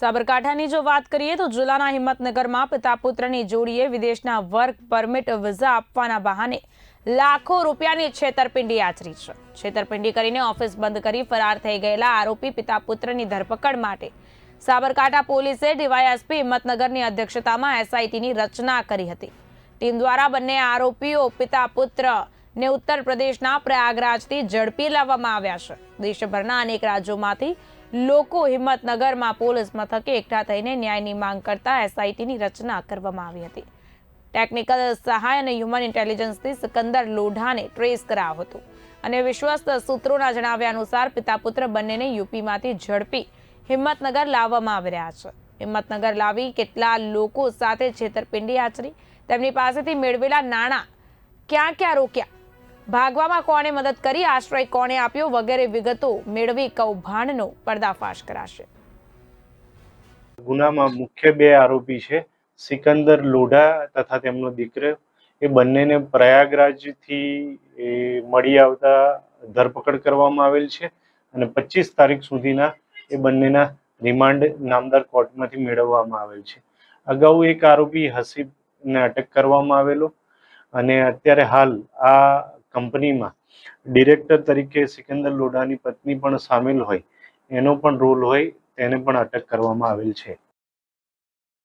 સાબરકાંઠાની જો વાત કરીએ તો જિલ્લાના હિંમતનગરમાં પિતા પુત્રની જોડીએ વિદેશના વર્ક પરમિટ વિઝા આપવાના બહાને લાખો રૂપિયાની છેતરપિંડી આચરી છે. છેતરપિંડી કરીને ઓફિસ બંધ કરી ફરાર થઈ ગયેલા આરોપી પિતા પુત્રની ધરપકડ માટે સાબરકાંઠા પોલીસે ડીવાયએસપી હિંમતનગરની અધ્યક્ષતામાં એસઆઈટીની રચના કરી હતી. ટીમ દ્વારા બંને આરોપીઓ પિતા પુત્ર ને ઉત્તર પ્રદેશના પ્રયાગરાજથી ઝડપી લાવવામાં આવ્યા છે. દેશભરના અનેક રાજ્યોમાંથી લોકો હિંમતનગરમાં પોલીસ મથકે એકઠા થઈને ન્યાયની માંગ કરતા એસઆઈટીની રચના કરવામાં આવી હતી. ટેકનિકલ સહાય અને હ્યુમન ઇન્ટેલિજન્સથી સિકંદર લોઢાને ટ્રેસ કરાયો હતો અને વિશ્વસ્ત સૂત્રોના જણાવ્યા અનુસાર પિતા પુત્ર બંનેને યુપીમાંથી ઝડપી હિંમતનગર લાવવામાં આવી રહ્યા છે. હિંમતનગર લાવી કેટલા લોકો સાથે છેતરપિંડી આચરી, તેમની પાસેથી મેળવેલા નાણાં ક્યાં ક્યાં રોક્યા? ભાગવામાં કોણે મદદ કરી? આશ્રય કોણે આપ્યો? વગેરે વિગતો મેળવી કૌભાંડનો પર્દાફાશ કરાશે. ગુનામાં મુખ્ય બે આરોપી છે. સિકંદર લોઢા તથા તેમનો દીકરો. એ બંનેને પ્રયાગરાજથી મળી આવતા ધરપકડ કરવામાં આવેલ છે અને પચીસ તારીખ સુધીના એ બંનેના રિમાન્ડ નામદાર કોર્ટમાંથી મેળવવામાં આવેલ છે. અગાઉ એક આરોપી હસીબને અટક કરવામાં આવેલો અને અત્યારે હાલ આ કંપનીમાં. ડિરેક્ટર તરીકે સિકંદર લોઢાની પત્ની પણ સામેલ હોય. એનો પણ રોલ હોય, તેને પણ અટક કરવામાં આવેલ છે.